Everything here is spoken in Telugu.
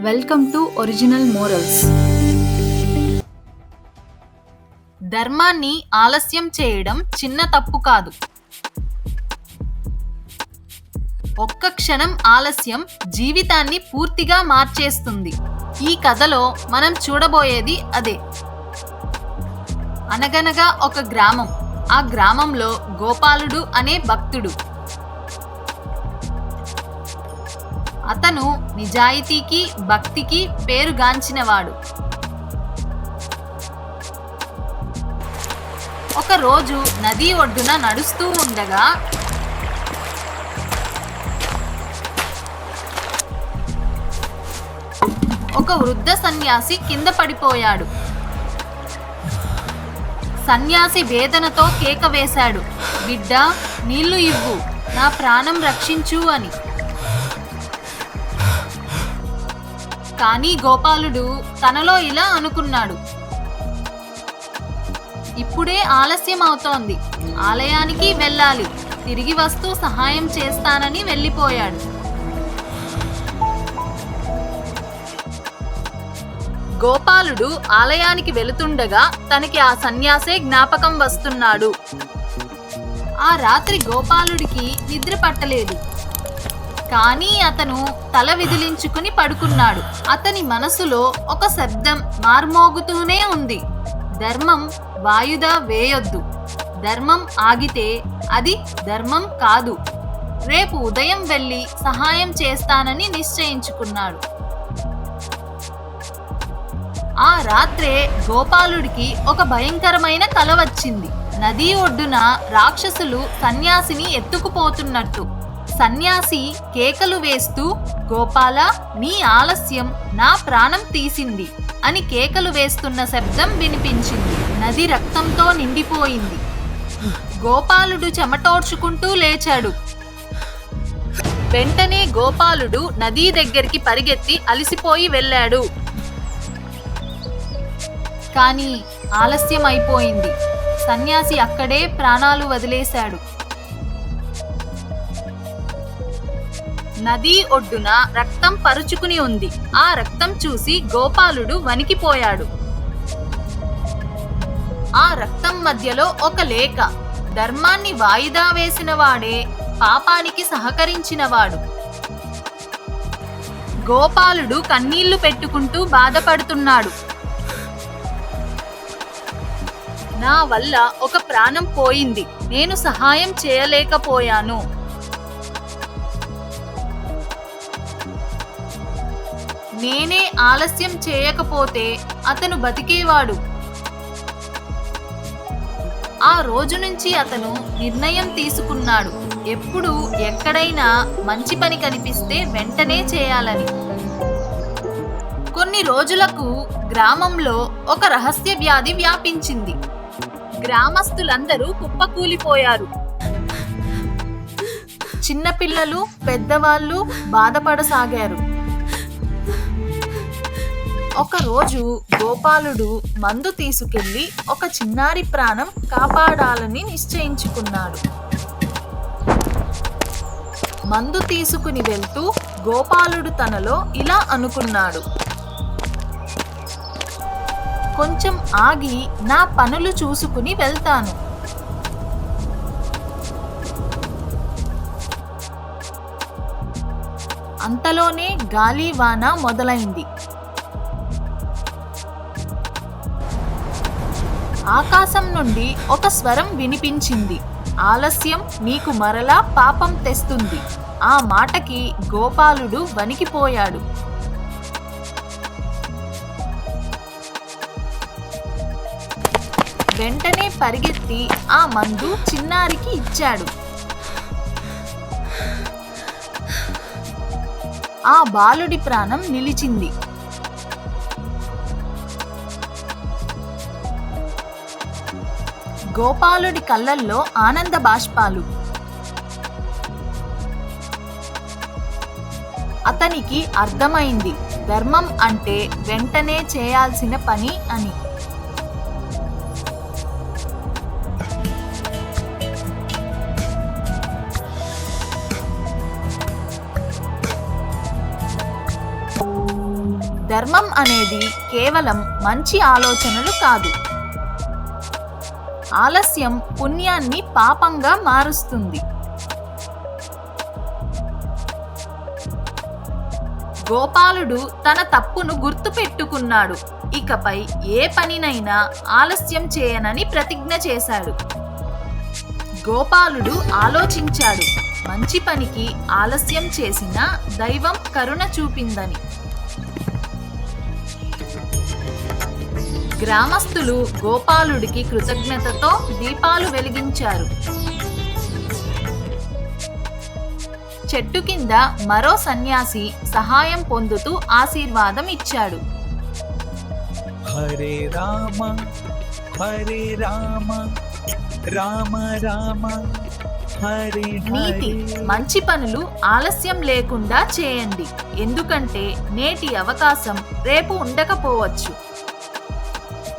వెల్కమ్ టు ఒరిజినల్ మోరల్స్ ధర్మాన్ని ఆలస్యం చేయడం చిన్న తప్పు కాదు. ఒక్క క్షణం ఆలస్యం జీవితాన్ని పూర్తిగా మార్చేస్తుంది. ఈ కథలో మనం చూడబోయేది అదే. అనగనగా ఒక గ్రామం. ఆ గ్రామంలో గోపాలుడు అనే భక్తుడు. అతను నిజాయితీకి భక్తికి పేరుగాంచినవాడు. ఒకరోజు నది ఒడ్డున నడుస్తూ ఉండగా ఒక వృద్ధ సన్యాసి కింద పడిపోయాడు. సన్యాసి వేదనతో కేక వేశాడు. బిడ్డ నీళ్ళు ఇవ్వు. నా ప్రాణం రక్షించు అని. కానీ గోపాలుడు తనలో ఇలా అనుకున్నాడు. ఇప్పుడే ఆలస్యం అవుతోంది ఆలయానికి వెళ్ళాలి. తిరిగి వస్తూ సహాయం చేస్తానని వెళ్ళిపోయాడు. గోపాలుడు ఆలయానికి వెళుతుండగా తనకి ఆ సన్యాసే జ్ఞాపకం వస్తున్నాడు. ఆ రాత్రి గోపాలుడికి నిద్ర పట్టలేదు. కానీ అతను తల విదిలించుకుని పడుకున్నాడు. అతని మనసులో ఒక శబ్దం మార్మోగుతూనే ఉంది. ధర్మం వాయుదా వేయొద్దు. ధర్మం ఆగితే అది ధర్మం కాదు. రేపు ఉదయం వెళ్ళి సహాయం చేస్తానని నిశ్చయించుకున్నాడు. ఆ రాత్రే గోపాలుడికి ఒక భయంకరమైన కల వచ్చింది. నదీ ఒడ్డున రాక్షసులు సన్యాసిని ఎత్తుకుపోతున్నట్టు. సన్యాసి కేకలు వేస్తూ గోపాల నీ ఆలస్యం నా ప్రాణం తీసింది అని కేకలు వేస్తున్న శబ్దం వినిపించింది. నది రక్తంతో నిండిపోయింది. గోపాలుడు చెమటోడ్చుకుంటూ లేచాడు. వెంటనే గోపాలుడు నదీ దగ్గరికి పరిగెత్తి అలిసిపోయి వెళ్ళాడు. కానీ ఆలస్యం అయిపోయింది సన్యాసి అక్కడే ప్రాణాలు వదిలేశాడు. నదీ ఒడ్డున రక్తం పరుచుకుని ఉంది. ఆ రక్తం చూసి గోపాలుడు వణికిపోయాడు. ఆ రక్తం మధ్యలో ఒక లేఖ ధర్మాన్ని వాయిదా వేసినవాడే పాపానికి సహకరించినవాడు గోపాలుడు కన్నీళ్ళు పెట్టుకుంటూ బాధపడుతున్నాడు. నా వల్ల ఒక ప్రాణం పోయింది. నేను సహాయం చేయలేకపోయాను. నేనే ఆలస్యం చేయకపోతే అతను బతికేవాడు. ఆ రోజు నుంచి అతను నిర్ణయం తీసుకున్నాడు. ఎప్పుడు ఎక్కడైనా మంచి పని కనిపిస్తే వెంటనే చేయాలని. కొన్ని రోజులకు గ్రామంలో ఒక రహస్య వ్యాధి వ్యాపించింది. గ్రామస్తులందరూ కుప్పకూలిపోయారు. చిన్నపిల్లలు పెద్దవాళ్ళు బాధపడసాగారు. ఒకరోజు గోపాలుడు మందు తీసుకెళ్ళి ఒక చిన్నారి ప్రాణం కాపాడాలని నిశ్చయించుకున్నాడు. మందు తీసుకుని వెళ్తూ గోపాలుడు తనలో ఇలా అనుకున్నాడు. కొంచెం ఆగి నా పనులు చూసుకుని వెళ్తాను. అంతలోనే గాలి వాన మొదలైంది. ఆకాశం నుండి ఒక స్వరం వినిపించింది. ఆలస్యం నీకు మరలా పాపం తెస్తుంది. ఆ మాటకి గోపాలుడు వణికిపోయాడు. వెంటనే పరిగెత్తి ఆ మందు చిన్నారికి ఇచ్చాడు. ఆ బాలుడి ప్రాణం నిలిచింది. గోపాలుడి కళ్ళల్లో ఆనంద బాష్పాలు. అతనికి అర్థమైంది ధర్మం అంటే వెంటనే చేయాల్సిన పని అని. ధర్మం అనేది కేవలం మంచి ఆలోచనలు కాదు. ఆలస్యం పుణ్యాన్ని పాపంగా మారుస్తుంది. గోపాలుడు తన తప్పును గుర్తుపెట్టుకున్నాడు. ఇకపై ఏ పనినైనా ఆలస్యం చేయనని ప్రతిజ్ఞ చేశాడు. గోపాలుడు ఆలోచించాడు. మంచి పనికి ఆలస్యం చేసిన దైవం కరుణ చూపిందని. గ్రామస్తులు గోపాలుడికి కృతజ్ఞతతో దీపాలు వెలిగించారు. చెట్టు కింద మరో సన్యాసి సహాయం పొందుతూ ఆశీర్వాదం ఇచ్చాడు. హరే రామ హరే రామ రామ రామ హరే నీతి మంచి పనులు ఆలస్యం లేకుండా చేయండి. ఎందుకంటే నేటి అవకాశం రేపు ఉండకపోవచ్చు.